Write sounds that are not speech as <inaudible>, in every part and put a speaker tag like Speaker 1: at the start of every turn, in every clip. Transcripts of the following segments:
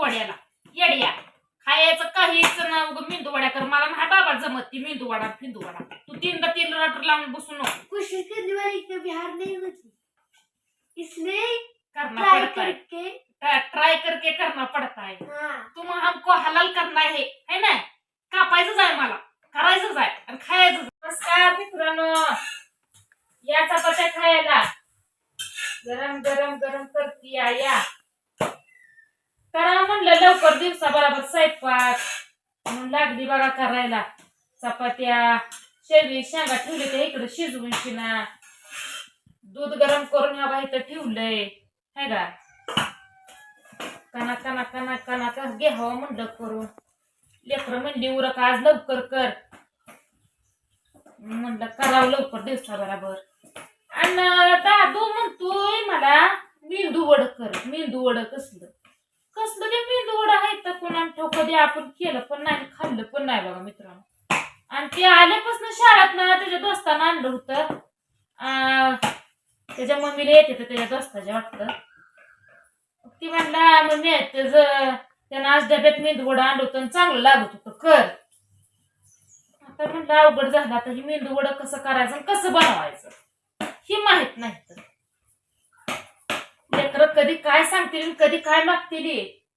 Speaker 1: वड्याला येड्या. खायचं काहीच ना उगं मेंदू वड्या कर. मला नाही बाबा जमत ती मेंदू वडा फिंदू वडा तू तीनदा तीन रटर लावून बसू नको.
Speaker 2: कोशिश करने वाली के बिहार नहीं होती. इसलिए
Speaker 1: करना
Speaker 2: ट्राई
Speaker 1: पड़ता है
Speaker 2: करके
Speaker 1: ट्राय करके करना पड़ता है.
Speaker 2: हाँ
Speaker 1: तुम हमको हलाल करना है है ना? कापायचंच आहे मला. बघा करायला. चपात्या शेवी शेंगा ठेवले त्या इकडे शिजवून शिना. दूध गरम करून ह्या बाई इथं ठेवलंय. है का? कना कना कना कना का घ्यावं म्हणलं करून. लेकर म्हणली उरक आज लवकर कर. म्हणलं करावं लवकर दिवसा बराबर. आणि दादू म्हणतोय मला मेंदू वड कर मेंदू वड कसलं. कसलं ते मेंदूवड आहे तर कोणा ठेव कधी आपण केलं पण नाही खाल्लं पण नाही बघा मित्रांनो. आणि ते आल्यापासून शाळेत ना त्याच्या दोस्तानं आणलं होतं. त्याच्या मम्मीला येते तर त्याच्या दोस्ताच्या वाटतं. ती म्हणला मग मी त्याचं त्यानं आज डब्यात मेंदूवडा आणलं होतं आणि चांगलं लागत होतं कर. आता म्हणलं अवघड झालं आता ही मेंदूवड कसं करायचं आणि कसं बनवायचं? ही माहीत नाही तर. लेकरं कधी काय सांगतील आणि कधी काय मागतील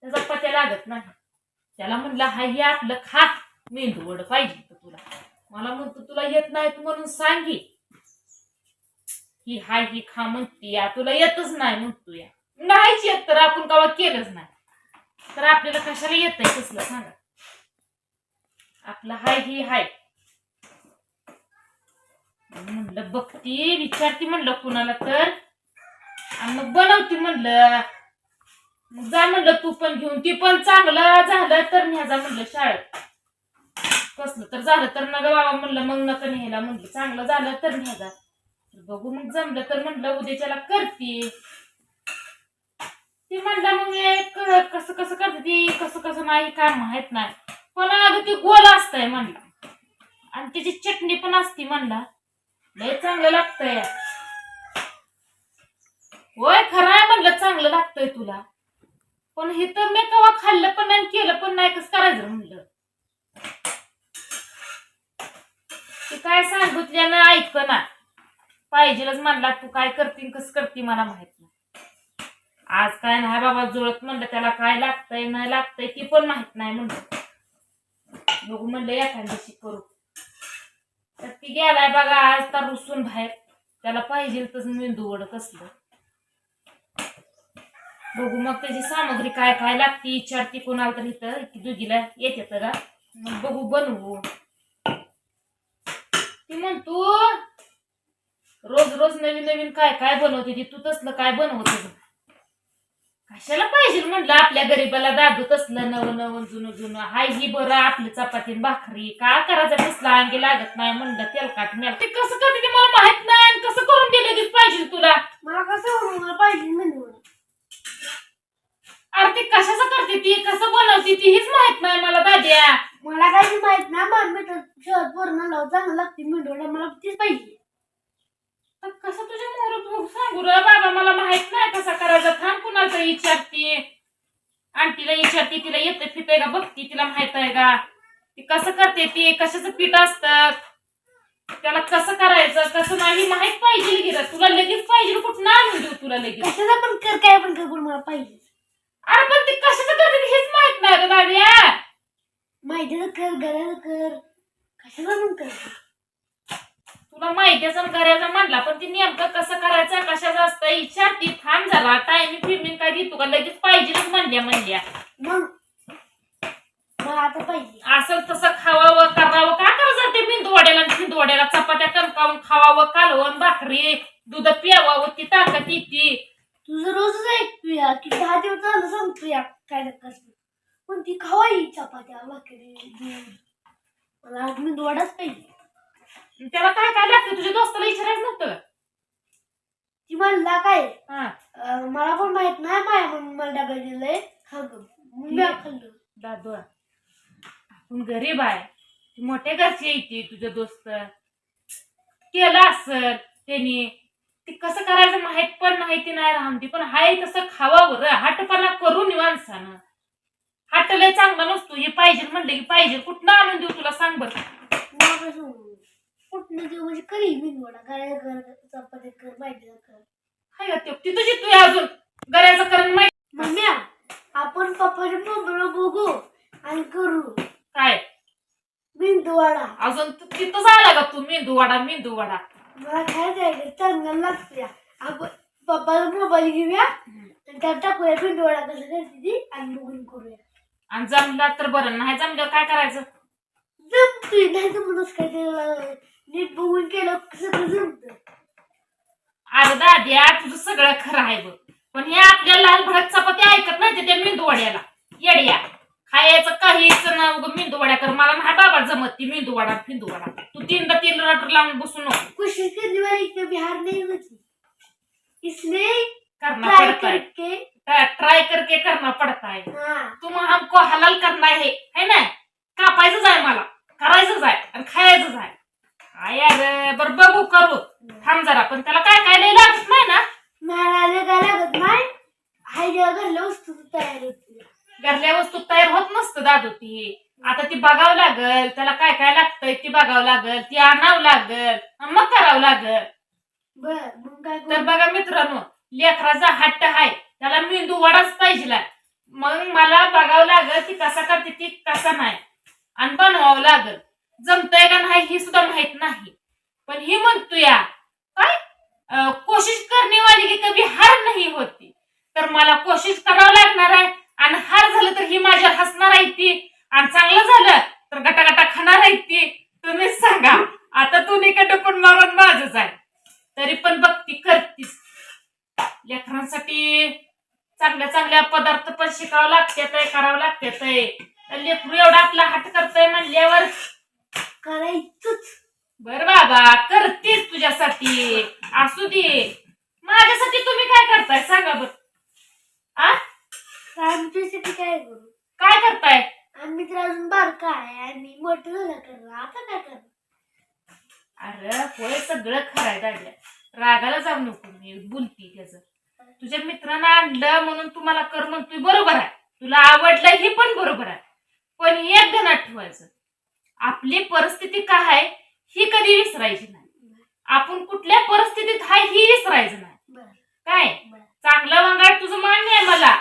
Speaker 1: त्याचा पत्या लागत नाही. त्याला म्हणलं हा हे आपलं खा. मेंदू वड पाहिजे तर तुला. मला म्हणतो तुला येत नाही तू म्हणून सांगी. ही हाय ही खा म्हणती या. तुला येतच नाही म्हणतो या. नाहीच येत तर आपण कवा केलंच नाही. तर आपल्याला कशाला येतंय कसलं सांगा. आपलं हाय ही हाय. म्हणलं बघती विचारती म्हणलं कुणाला तर. आणि मग बनवती म्हणलं. जा म्हणलं तू पण घेऊन. ती पण चांगलं झालं तर न्याजा म्हणलं शाळेत. कसलं तर झालं तर ना बाबा म्हणलं मग नका न्यायला म्हणलं. चांगलं झालं तर न्याजा बघू मग जमलं तर म्हणलं उद्याच्याला करते. ती म्हणलं मग हे कसं कसं करते ती? कसं कसं नाही काय माहीत नाही. पण अगं ती गोल असतंय म्हणला. आणि त्याची चटणी पण असती म्हणला. लय चांगलं लागतंय. होय खरं आहे म्हणलं चांगलं लागतंय तुला. पण हे तर मी कवा खाल्लं पण नाही केलं पण नाही कसं करायचं म्हणलं? ते काय सांगितल्यानं ऐक ना. पाहिजेलच म्हणला तू काय करती कसं करती मला माहीत नाही. आज काय नाही बाबा जुळत म्हणलं त्याला काय लागतंय नाही लागतंय ती पण माहीत नाही म्हणलं. बघू म्हणलं एखाद्याशी करू. तर ती गेलाय बघा आज तर रुसून बाहेर. त्याला पाहिजे तसं मेंदू वड कसलं. बघू मग त्याची सामग्री काय काय लागते. विचारते कोणाला तर इथं दुधीला येते तर मग बघू बनवू. ती म्हणतो रोज रोज नवीन नवीन काय काय बनवते ती? तू तसलं काय बनवते कशाला पाहिजे म्हणलं आपल्या गरीबाला दादू तसलं नवं नवं जुनं जुनं. हाय ही बरं आपली चपाती भाकरी. का करायचं? तसलं अंगी लागत नाही म्हणलं तेलकाट मेल. ते कसं करते ते मला माहीत नाही कसं करून दिलं पाहिजे तुला?
Speaker 2: मला कसं मला पाहिजे
Speaker 1: म्हणून. करते ती कसं बनवते ती हीच माहीत नाही मला दाद्या.
Speaker 2: मला काही माहीत नाही मला शहर पूर्ण लाव चांगलं लागते मेंढोला मला तीच पाहिजे.
Speaker 1: तर कसं तुझ्या मोर सांगू रे बाबा मला माहीत नाही कसा करायचा थांब कुणाचं विचारते. आंटीला विचारते तिला येते फिते का बघती तिला माहीत आहे का? ती कसं करते ती कशाचं पीठ असतं? त्याला कसं करायचं कसं नाही माहीत पाहिजे की रे. तुला लगेच पाहिजे कुठं आणून देऊ तुला लगेच?
Speaker 2: पण कर काय पण कर पण मला पाहिजे.
Speaker 1: अरे पण ती कशाचं करते ते हेच माहीत नाही रे दाद्या
Speaker 2: माहितीचं कर गऱ्याचं कर. कशाला पण कर?
Speaker 1: तुला माहितीच करायचं म्हणला पण ती नेमकं कसं करायचं कशाचं असतं विचारती थांब झाला टायमिंग फिरमिंग काय देतो का? लगेच पाहिजेच म्हणल्या म्हणल्या.
Speaker 2: मग? मला आता पाहिजे.
Speaker 1: असं तसं खावावं करावं. का करायचं ते मेंदूवाड्याला आणि फिंदवाड्याला चपात्या कणकावून खावावं कालवण भाकरी दूध प्यावावं ती ताकद येते.
Speaker 2: तुझं रोजच ऐकूया की दहा दिवस झालं सांगतोया काय नकास पण ती खवाई चपात्या भाकरी दूध. मला आज मी दोडाच पाहिजे.
Speaker 1: त्याला काय काय लागतं? तुझ्या दोस्ताला विचारायचं नव्हतं?
Speaker 2: ती म्हणला काय?
Speaker 1: हा.
Speaker 2: अं, मला पण माहीत नाही माया म्हणून मला डबा दिलंय. खा गं. मग मी खाल्लं.
Speaker 1: दादू आपण गरीब आहे. ती मोठ्या घरची येते तुझं दोस्त. केलं असल त्यांनी. ते कसं करायचं माहीत पण माहिती नाही राहून ती पण हाय तसं खावावं र हाटपणा करून माणसानं हटलंय चांगला नसतो. हे पाहिजे म्हणलं की पाहिजे. कुठनं आणून देऊ तुला सांग बरं.
Speaker 2: कुठनं देऊ? म्हणजे करी बिनवडा काय कर चपाती कर माहिती कर.
Speaker 1: हाय का ते ती तुझी तू अजून. गऱ्याचं करण माहिती
Speaker 2: मम्म्या आपण पप्पाच्या मोबाईल बघू आणि करू.
Speaker 1: काय?
Speaker 2: बिंदूवाडा
Speaker 1: अजून तिथंच आला का तू? मेंदू वडा मेंदू वडा
Speaker 2: मला काय जायचं? चांगलं लागतं आपण पप्पाला मोबाईल घेऊया. आणि त्यात टाकूया बिंदूवाडा कसं करते ती आणि बघून करूया.
Speaker 1: आणि जमला तर बरं नाही जमलं काय करायचं?
Speaker 2: जमतोय नाही म्हणूनच काय नीट बघून केलं सगळं जमतं
Speaker 1: अरे दाद्या तुझं सगळं खरं आहे बघ. पण हे आपल्या लाल भडक चपाती ऐकत नाही ते त्या मेंदू वड्याला येड्या खायचं काहीच ना उगं मेंदू वड्या कर. मला नाही बाबा जमत ती मेंदू वडा फिंदू वडा तू तीनदा तीन रटर लावून बसू नको.
Speaker 2: कोशिश करने वाली कभी हार नहीं होती. इसलिए
Speaker 1: करना
Speaker 2: ट्राई
Speaker 1: पड़ता है
Speaker 2: करके
Speaker 1: ट्राय करके करना पड़ता है.
Speaker 2: हाँ
Speaker 1: तुम हमको हलाल करना है है ना? कापायचंच आहे मला करायचंच आहे आणि खायचंच आहे काय यार बरं बघू करू. थांब जरा पण त्याला काय काय लागत नाही ना?
Speaker 2: मला काय लागत नाही? जेव्हा घरल्या वस्तू तयार होती.
Speaker 1: घरल्या वस्तू तयार होत नसतं दादू ती. आता ती बघावं लागल त्याला काय काय लागतंय ती बघावं लागल ती आणावं लागल मग करावं लागल.
Speaker 2: बर मग काय
Speaker 1: तर? बघा मित्रांनो लेकराचा हट्ट आहे. त्याला मेंदू वडाच पाहिजे मग मला बघावं लागल की कसा करते ती कसा नाही. आणि बनवावं लागल. जमतय का नाही ही सुद्धा माहीत नाही. पण ही म्हणतो या काय कोशिश करणे वाली की कधी हार नाही होती. तर मला कोशिश करावं लागणार आहे. आणि हार झालं तर ही माझ्या हसणार आहे ती. आणि चांगलं झालं तर गटागटा खाणार आहे ती. तुम्हीच सांगा. आता तू निकट पण मारून माझच आहे. तरी पण बघ ती करतीस. लेकरांसाठी चांगल्या चांगल्या पदार्थ पण शिकावं लागतात करावं लागतात लेकरू एवढा आपला हट करतोय म्हणल्यावर
Speaker 2: करायचंच.
Speaker 1: बर बाबा करतीस तुझ्यासाठी. असू दे. माझ्यासाठी तुम्ही काय करताय? सांगा बर. आ?
Speaker 2: आमच्यासाठी काय करू?
Speaker 1: काय करताय?
Speaker 2: आम्ही तर अजून बारका आहे. आणि मोठं झालं करणार आता काय करणार
Speaker 1: अरे होय सगळं खरं आहे दाद्या रागाला जाऊ नको मी बोलती त्याच. तुझ्या मित्रानं आणलं म्हणून तू मला कर म्हणतोय बरोबर आहे. तुला आवडलं हे पण बरोबर आहे. पण एक ध्यानात ठेवायचं आपली परिस्थिती काय आहे ही कधी विसरायची नाही. आपण कुठल्या परिस्थितीत आहे ही विसरायचं नाही. काय? चांगलं वांगाड तुझं मान्य आहे मला.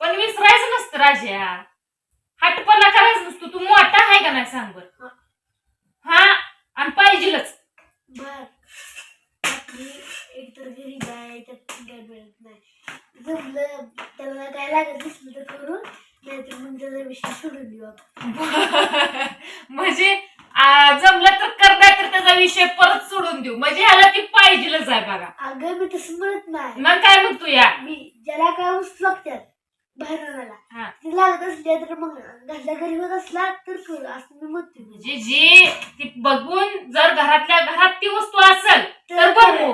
Speaker 1: पण विसरायचं नसतं राजा. हटपणा करायचं नसतो. तू मोठा आहे का नाही सांग बर? हा. आणि पाहिजेलच.
Speaker 2: आपली एकतर आहे त्यात काय मिळत नाही. जमलं त्याला काय लागत दिसलं तर करू नाहीतर मग त्याचा विषय सोडून देऊ <laughs>
Speaker 1: म्हणजे आ, जमलं तर करणार तर त्याचा विषय परत सोडून देऊ. म्हणजे ह्याला ती पाहिजेलच आहे बघा.
Speaker 2: अगं मी तसं म्हणत नाही.
Speaker 1: मग काय म्हणतो या?
Speaker 2: मी ज्याला काय वस्तू लागतात बाहेर आणायला
Speaker 1: हा.
Speaker 2: ती लागत असल्या तर मग घरच्या घरी होत असला तर करू असं मी म्हणते
Speaker 1: म्हणजे जी ती बघून जर घरातल्या घरात ती वस्तू असेल तर बनवू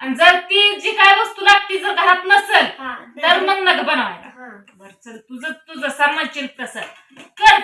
Speaker 1: आणि जर ती जी काय वस्तू लागते जर घरात नसेल
Speaker 2: तर मग
Speaker 1: नग बनवायला. बर चल तुझं तू जसा म्हणशील तसं. कर.